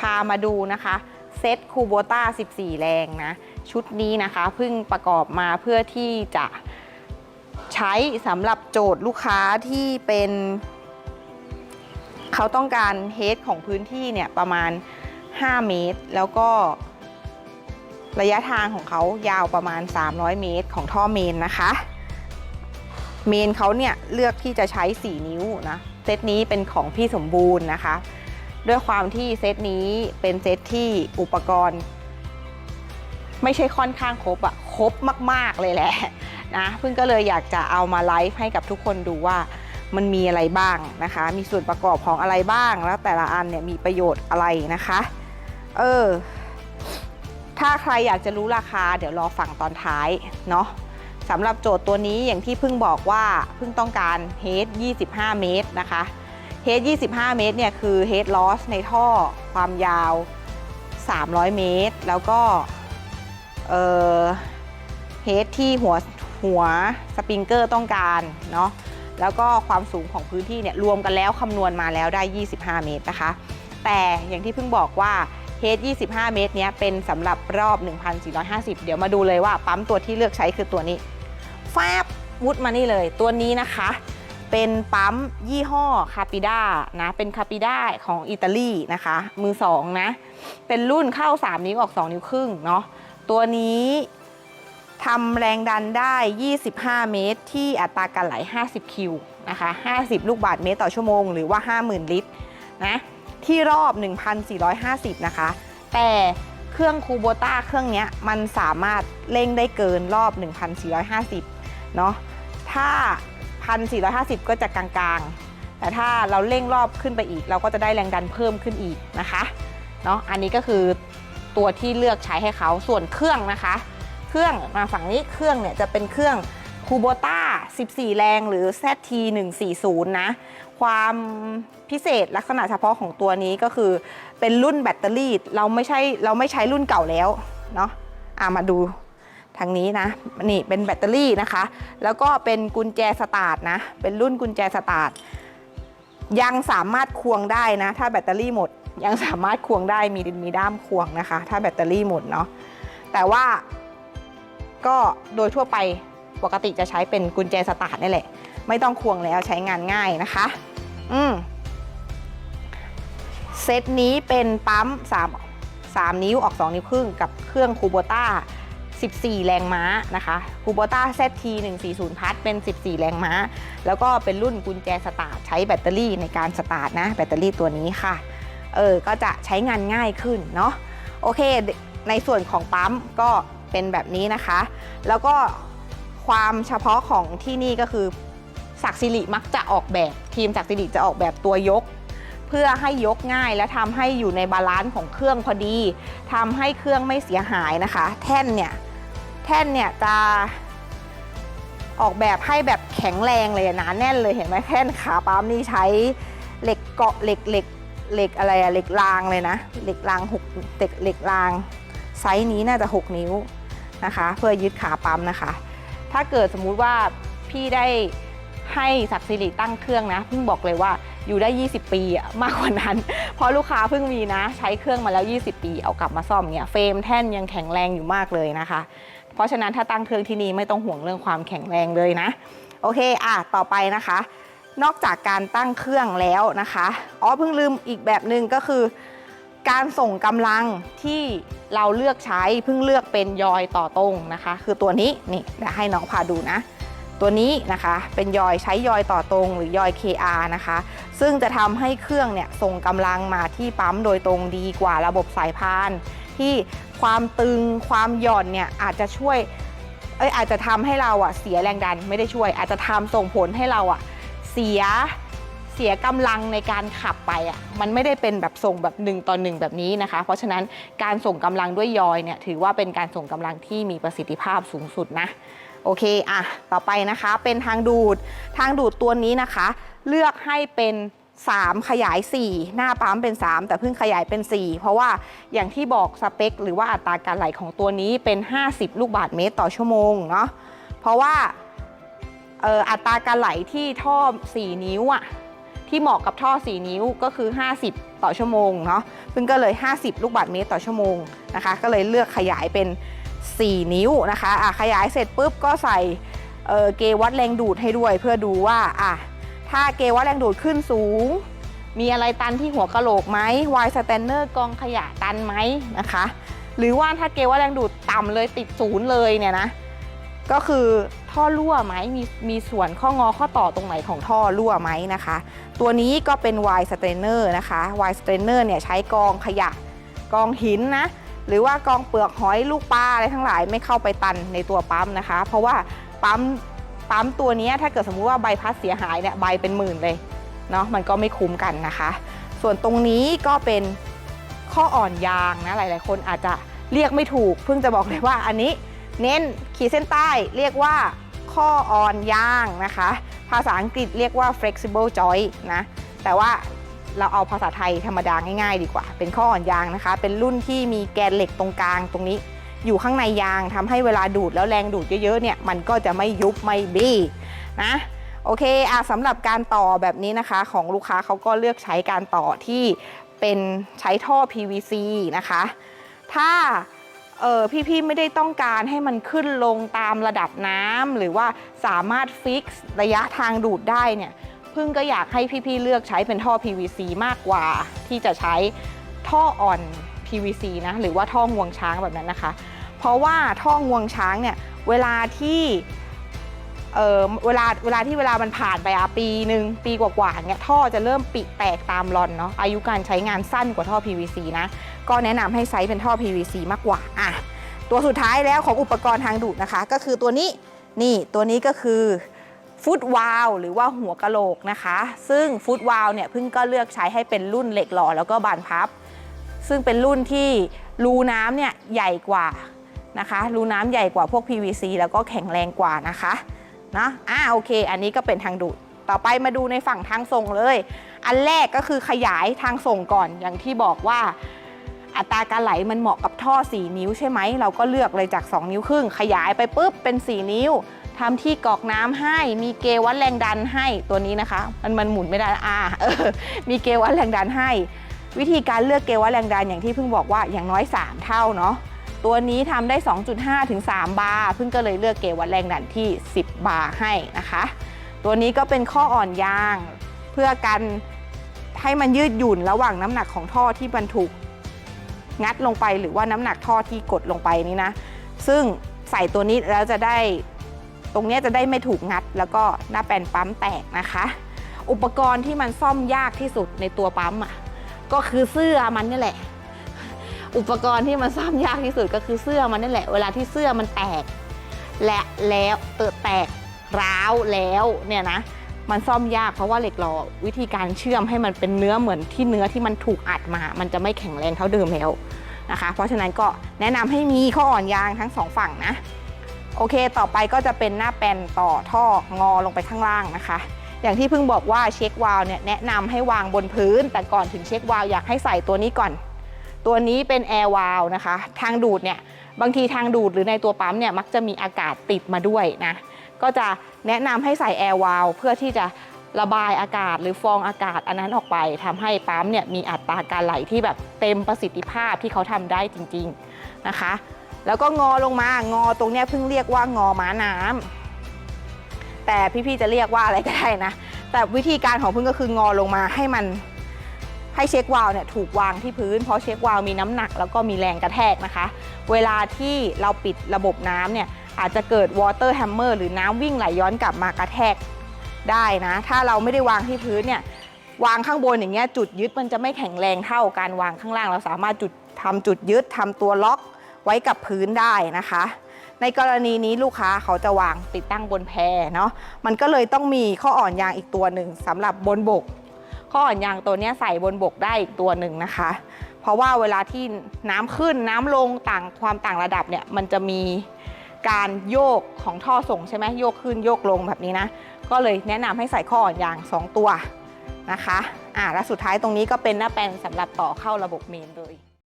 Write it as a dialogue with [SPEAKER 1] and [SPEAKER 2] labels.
[SPEAKER 1] พามาดูนะคะเซตคูโบต้า 14 แรงนะ ชุดนี้นะคะเพิ่งประกอบมาเพื่อที่จะใช้สำหรับโจทย์ลูกค้าที่เป็น เขาต้องการเฮดของพื้นที่เนี่ยประมาณ 5 เมตร แล้วก็ระยะทางของเขายาวประมาณ 300 เมตรของท่อเมนนะคะ เมนเขาเนี่ยเลือกที่จะใช้ 4 นิ้วนะ เซตนี้เป็นของพี่สมบูรณ์นะคะ ด้วยความที่เซตนี้เป็นเซตที่อุปกรณ์ ไม่ใช่ค่อนข้างครบอะครบมาก ๆ เลยแหละนะเพิ่งก็เลยอยากจะเอามาไลฟ์ให้กับทุกคนดูว่ามันมีอะไรบ้างนะคะ มีส่วนประกอบของอะไรบ้าง แล้วแต่ละอันเนี่ยมีประโยชน์อะไรนะคะ เออ ถ้าใครอยากจะรู้ราคา เดี๋ยวรอฟังตอนท้ายเนาะสำหรับโจทย์ตัวนี้อย่างที่เพิ่งบอกว่าเพิ่งต้องการเฮด25 เมตรนะคะ ด25 เมตรเนี่ยคือเฮดลอสในท่อความยาว 300 เมตร แล้วก็เอ่อเฮดที่หัวหัวสปริงเกอร์ต้องการเนาะแล้วก็ความสูงของพื้นที่เนี่ยรวมกันแล้วคำนวณมาแล้วได้ 25 เมตรนะคะ แต่อย่างที่เพิ่งบอกว่าเฮด25 เมตรเนี้ยเป็นสำหรับรอบ 1,450 เดี๋ยวมาดูเลยว่าปั๊มตัวที่เลือกใช้คือตัวนี้แฟบวุดมานี่เลย ตัวนี้นะคะ เป็นปั๊มยี่ห้อคาปิด้านะ เป็นคาปิด้าของอิตาลีนะคะ มือสองนะ เป็นรุ่นเข้า 3 นิ้วออก 2 นิ้วครึ่งเนาะ ตัวนี้ทำแรงดันได้ 25 เมตร ที่อัตราการไหล 50 คิวนะคะ 50 ลูกบาศก์เมตรต่อชั่วโมง หรือว่า 50,000 ลิตรนะ ที่รอบ 1,450 นะคะ แต่เครื่องคูโบต้าเครื่องนี้มันสามารถเร่งได้เกินรอบ 1,450 เนาะ ถ้า 1,450 ก็จะกลางๆ แต่ถ้าเราเร่งรอบขึ้นไปอีก เราก็จะได้แรงดันเพิ่มขึ้นอีกนะคะเนาะอันนี้ก็คือตัวที่เลือกใช้ให้เขาส่วนเครื่องนะคะ เครื่องมาฝั่งนี้เครื่องเนี่ยจะเป็นเครื่องคูโบต้า 14 แรงหรือ ZT 140 นะ ความพิเศษลักษณะเฉพาะของตัวนี้ก็คือเป็นรุ่นแบตเตอรี่ เราไม่ใช่เราไม่ใช้รุ่นเก่าแล้วเนาะอ่ามาดู ทางนี้นะ นี่เป็นแบตเตอรี่นะคะ แล้วก็เป็นกุญแจสตาร์ทนะ เป็นรุ่นกุญแจสตาร์ทยังสามารถควงได้นะ ถ้าแบตเตอรี่หมดยังสามารถควงได้มีมีด้ามควงนะคะ ถ้าแบตเตอรี่หมดเนาะแต่ว่าก็โดยทั่วไปปกติจะใช้เป็นกุญแจสตาร์ทนี่แหละ ไม่ต้องควงแล้วใช้งานง่ายนะคะ อืมเซตนี้เป็นปั๊ม3 3 นิ้วออก 2 นิ้วครึ่งกับเครื่องคูโบต้า 14 แรงม้านะคะคูโบต้า ZT 140พัทเป็น 14 แรงม้า แล้วก็เป็นรุ่นกุญแจสตาร์ทใช้แบตเตอรี่ในการสตาร์ทนะ แบตเตอรี่ตัวนี้ค่ะ เออ ก็จะใช้งานง่ายขึ้นเนาะ โอเค ในส่วนของปั๊มก็เป็นแบบนี้นะคะ แล้วก็ความเฉพาะของที่นี่ก็คือศักสิริมักจะออกแบบ ทีมศักสิริจะออกแบบตัวยก เพื่อให้ยกง่ายและทำให้อยู่ในบาลานซ์ของเครื่องพอดีทำให้เครื่องไม่เสียหายนะคะ แท่นเนี่ย แท่นเนี่ยจะออกแบบให้แบบแข็งแรงเลยอะหนาแน่นเลยเห็นไหมแท่นขาปั๊มนี่ใช้เหล็กเกาะเหล็กเหล็กเหล็กอะไรอะเหล็กรางเลยนะเหล็กรางหกเหล็กเหล็กรางไซส์นี้น่าจะ 6 นิ้วนะคะ เพื่อยึดขาปั๊มนะคะ ถ้าเกิดสมมุติว่าพี่ได้ให้ศักดิ์สิริตั้งเครื่องนะเพิ่งบอกเลยว่าอยู่ได้ 20 ปีอะมากกว่านั้น เพราะลูกค้าเพิ่งมีนะ ใช้เครื่องมาแล้ว 20 ปี เอากลับมาซ่อมเนี่ยเฟรมแท่นยังแข็งแรงอยู่มากเลยนะคะ เพราะฉะนั้นถ้าตั้งเครื่องที่นี่ไม่ต้องห่วงเรื่องความแข็งแรงเลยนะ โอเคอะต่อไปนะคะ นอกจากการตั้งเครื่องแล้วนะคะอ๋อเพิ่งลืมอีกแบบหนึ่งก็คือ การส่งกำลังที่เราเลือกใช้เพิ่งเลือกเป็นยอยต่อตรงนะคะ คือตัวนี้นี่เดี๋ยวให้น้องพาดูนะตัวนี้นะคะเป็นยอยใช้ยอยต่อตรงหรือยอย KR นะคะ ซึ่งจะทำให้เครื่องเนี่ยส่งกำลังมาที่ปั๊มโดยตรงดีกว่าระบบสายพาน ที่ความตึงความหย่อนเนี่ยอาจจะช่วยเอ้ยอาจจะทำให้เราอะเสียแรงดันไม่ได้ช่วย อาจจะทำส่งผลให้เราอะเสียเสียกำลังในการขับไปอะมันไม่ได้เป็นแบบส่งแบบหนึ่งต่อหนึ่งแบบนี้นะคะ เพราะฉะนั้นการส่งกำลังด้วยยอยเนี่ยถือว่าเป็นการส่งกำลังที่มีประสิทธิภาพสูงสุดนะโอเคอะต่อไปนะคะเป็นทางดูดทางดูดตัวนี้นะคะ เลือกให้เป็น 3 ขยาย 4 หน้าปั๊มเป็น 3 แต่เพิ่งขยายเป็น 4 เพราะว่าอย่างที่บอกสเปค หรือว่าอัตราการไหลของตัวนี้เป็น 50 ลูกบาศก์เมตรต่อชั่วโมงเนาะเพราะว่าอัตราการไหลที่ท่อ 4 นิ้วอะที่เหมาะกับท่อ 4 นิ้วก็คือ 50 ต่อชั่วโมงเนาะซึ่งก็เลย 50 ลูกบาศก์เมตรต่อชั่วโมงนะคะก็เลยเลือกขยายเป็น 4 นิ้วนะคะะขยายเสร็จปุ๊บก็ใส่เกวัดแรงดูดให้ด้วยเพื่อดูว่าอะ ถ้าเกวัดแรงดูดขึ้นสูง มีอะไรตันที่หัวกะโหลกไหมวายสแตนเนอร์กองขยะตันไหมนะคะ หรือว่าถ้าเกวัดแรงดูดต่ำเลยติดศูนย์เลยเนี่ยนะ ก็คือท่อรั่วไหมมีมีส่วนข้องอข้อต่อตรงไหนของท่อรั่วไหมนะคะ ตัวนี้ก็เป็น Y strainer นะคะ Y strainer เนี่ยใช้กองขยะกองหินนะหรือว่ากองเปลือกหอยลูกปลาอะไรทั้งหลายไม่เข้าไปตันในตัวปั๊มนะคะ เพราะว่าปั๊ม ปั๊มตัวนี้ถ้าเกิดสมมุติว่าใบพัดเสียหายเนี่ยใบเป็นหมื่นเลยเนาะมันก็ไม่คุ้มกันนะคะ ส่วนตรงนี้ก็เป็นข้ออ่อนยางนะหลาย ๆ คนอาจจะเรียกไม่ถูก เพิ่งจะบอกเลยว่าอันนี้เน้นขีดเส้นใต้เรียกว่าข้ออ่อนยางนะคะ ภาษาอังกฤษเรียกว่า flexible joint นะแต่ว่าเราเอาภาษาไทยธรรมดาง่าย ๆ ดีกว่า เป็นข้ออ่อนยางนะคะ เป็นรุ่นที่มีแกนเหล็กตรงกลางตรงนี้ อยู่ข้างในยางทำให้เวลาดูดแล้วแรงดูดเยอะๆเนี่ยมันก็จะไม่ยุบไม่บี้นะโอเคอะสำหรับการต่อแบบนี้นะคะ ของลูกค้าเขาก็เลือกใช้การต่อที่เป็นใช้ท่อ PVC นะคะ ถ้าเออพี่ๆไม่ได้ต้องการให้มันขึ้นลงตามระดับน้ำหรือว่าสามารถฟิกซ์ระยะทางดูดได้เนี่ยพึ่งก็อยากให้พี่ๆเลือกใช้เป็นท่อ PVC มากกว่าที่จะใช้ท่ออ่อน PVC นะหรือว่าท่องวงช้างแบบนั้นนะคะ เพราะว่าท่องวงช้างเนี่ยเวลาที่เออเวลาเวลาที่เวลามันผ่านไปอะปีหนึ่งปีกว่าๆเนี่ยท่อจะเริ่มปิแตกตามรอนเนาะอายุการใช้งานสั้นกว่าท่อ PVC นะ ก็แนะนำให้ใช้เป็นท่อ PVC มากกว่าอะตัวสุดท้ายแล้วของอุปกรณ์ทางดูดนะคะ ก็คือตัวนี้นี่ตัวนี้ก็คือฟุตวาลหรือว่าหัวกะโหลกนะคะ ซึ่งฟุตวาลเนี่ยเพิ่งก็เลือกใช้ให้เป็นรุ่นเหล็กหล่อแล้วก็บานพับ ซึ่งเป็นรุ่นที่รูน้ำเนี่ยใหญ่กว่านะคะรูน้ำใหญ่กว่าพวก PVC แล้วก็แข็งแรงกว่านะคะนะอ่าโอเค อันนี้ก็เป็นทางดูดต่อไปมาดูในฝั่งทางส่งเลย อันแรกก็คือขยายทางส่งก่อนอย่างที่บอกว่าอัตราการไหลมันเหมาะกับท่อ 4 นิ้วใช่ไหม เราก็เลือกเลยจาก 2 นิ้วครึ่ง ขยายไปปุ๊บเป็น 4 นิ้วทำที่กอกน้ำให้ มีเกลวัดแรงดันให้ตัวนี้นะคะ มันมันหมุนไม่ได้อ่าเออมีเกลวัดแรงดันให้ วิธีการเลือกเกวัดแรงดันอย่างที่เพิ่งบอกว่าอย่างน้อย 3 เท่าเนาะตัวนี้ทำได้ 2.5 ถึง 3 บาร์เพิ่งก็เลยเลือกเกวัดแรงดันที่ 10 บาร์ให้นะคะ ตัวนี้ก็เป็นข้ออ่อนยาง เพื่อกันให้มันยืดหยุ่นระหว่างน้ำหนักของท่อที่บรรทุกงัดลงไปหรือว่าน้ำหนักท่อที่กดลงไปนี่นะ ซึ่งใส่ตัวนี้แล้วจะได้ตรงนี้จะได้ไม่ถูกงัด แล้วก็หน้าแปนปั๊มแตกนะคะ อุปกรณ์ที่มันซ่อมยากที่สุดในตัวปั๊มอะ ก็คือเสื้อมันนี่แหละ อุปกรณ์ที่มันซ่อมยากที่สุดก็คือเสื้อมันนี่แหละ เวลาที่เสื้อมันแตก และแล้วเติดแตกร้าวแล้วเนี่ยนะมันซ่อมยากเพราะว่าเหล็กหล่อวิธีการเชื่อมให้มันเป็นเนื้อเหมือนที่เนื้อที่มันถูกอัดมา มันจะไม่แข็งแรงเท่าเดิมแล้วนะคะ เพราะฉะนั้นก็แนะนำให้มีข้ออ่อนยางทั้งสองฝั่งนะ โอเค ต่อไปก็จะเป็นหน้าแปนต่อท่องอลงไปข้างล่างนะคะ อย่างที่เพิ่งบอกว่าเช็ควาล์เนี่ยแนะนำให้วางบนพื้น แต่ก่อนถึงเช็ควาล์อยากให้ใส่ตัวนี้ก่อน ตัวนี้เป็นแอร์วาล์นะคะ ทางดูดเนี่ยบางทีทางดูดหรือในตัวปั๊มเนี่ยมักจะมีอากาศติดมาด้วยนะก็จะแนะนำให้ใส่แอร์วาล์เพื่อที่จะระบายอากาศหรือฟองอากาศอันนั้นออกไปทำให้ปั๊มเนี่ยมีอัตราการไหลที่แบบเต็มประสิทธิภาพที่เขาทำได้จริง ๆนะคะ แล้วก็งอลงมางอตรงเนี้ยเพิ่งเรียกว่างอม้าน้ำ แต่พี่ๆจะเรียกว่าอะไรก็ได้นะ แต่วิธีการของพิ่งก็คืองอลงมาให้มันให้เช็ควาล์วเนี่ยถูกวางที่พื้น เพราะเช็ควาล์วมีน้ำหนักแล้วก็มีแรงกระแทกนะคะ เวลาที่เราปิดระบบน้ำเนี่ยอาจจะเกิดวอเตอร์แฮมเมอร์หรือน้ำวิ่งไหลย้อนกลับมากระแทกได้นะ ถ้าเราไม่ได้วางที่พื้นเนี่ยวางข้างบนอย่างเงี้ยจุดยึดมันจะไม่แข็งแรงเท่าการวางข้างล่าง เราสามารถจุดทำจุดยึดทำตัวล็อกไว้กับพื้นได้นะคะ ในกรณีนี้ลูกค้าเขาจะวางติดตั้งบนแพเนาะมันก็เลยต้องมีข้ออ่อนยางอีกตัวหนึ่งสำหรับบนบก ข้ออ่อนยางตัวนี้ใส่บนบกได้อีกตัวหนึ่งนะคะ เพราะว่าเวลาที่น้ำขึ้นน้ำลงต่างความต่างระดับเนี่ยมันจะมีการโยกของท่อส่งใช่ไหมโยกขึ้นโยกลงแบบนี้นะ ก็เลยแนะนำให้ใส่ข้ออ่อนยาง 2 ตัวนะคะอ่าและสุดท้ายตรงนี้ก็เป็นหน้าแปลนสำหรับต่อเข้าระบบเมนเลย